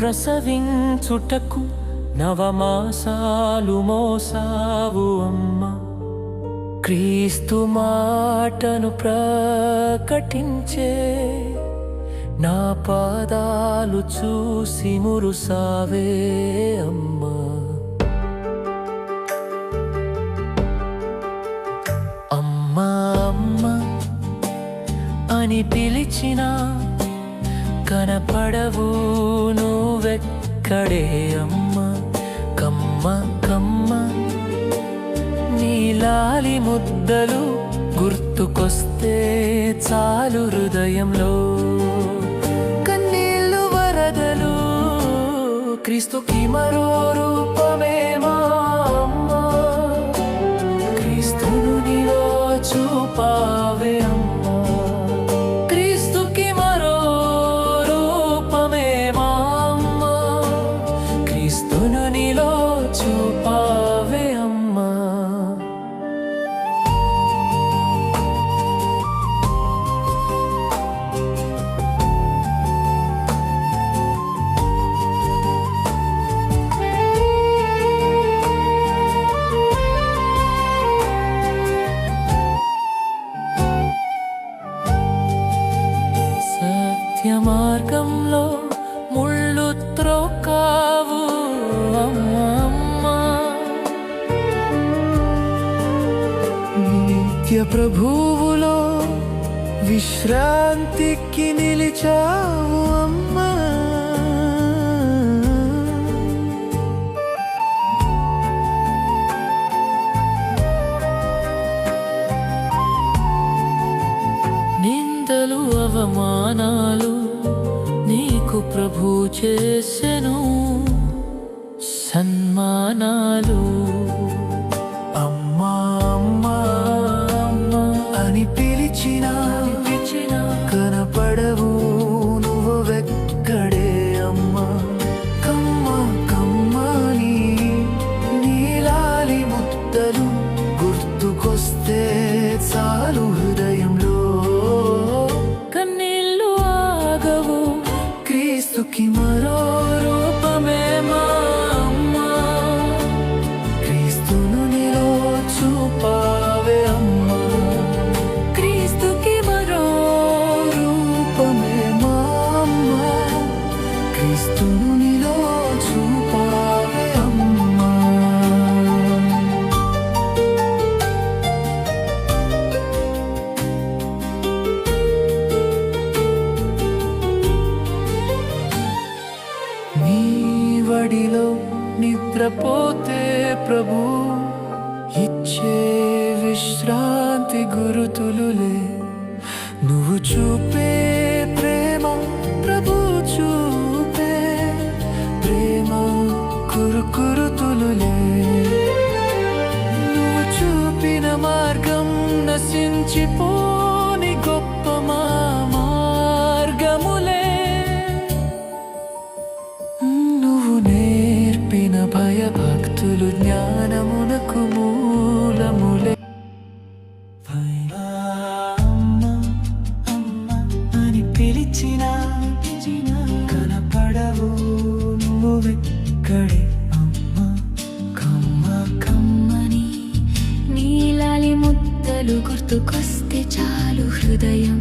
ప్రసవించుటకు నవమాసాలు మోసావు అమ్మ. క్రీస్తు మాటను ప్రకటించే నా పాదాలు చూసి మురుసావే అమ్మా. అమ్మా అమ్మ అని పిలిచినా కనపడవు నువ్వెక్కడే అమ్మ కమ్మ కమ్మ. నీలాలి ముద్దలు గుర్తుకొస్తే చాలు హృదయంలో. కన్నీళ్ళు వరదలు క్రీస్తుకి మరో రూపమే క్రీస్తును నీలో చూపావే. ప్రభువులో విశ్రాంతికి నిలిచావు అమ్మా. నిందలు అవమానాలు నీకు ప్రభు చేసెను. సన్మానాలు రూపమే మా అమ్మా క్రీస్తును చూపావే అమ్మా నీ వడిలో నిద్రపోతే ప్రభు ఇచ్చే విశ్రాంతి గురుతులులే నువ్వు చూపే కురుకురుతులులే నువ్వు చూపిన మార్గం నశించిపోని గొప్ప మా మార్గములే. నువ్వు నేర్పిన భయభక్తులు జ్ఞానమునకు మూలములే. అమ్మ, అని పిలిచిన కనపడవు నువ్వెక్కడే అమ్మ గుర్తుకొస్తే చాలు హృదయం.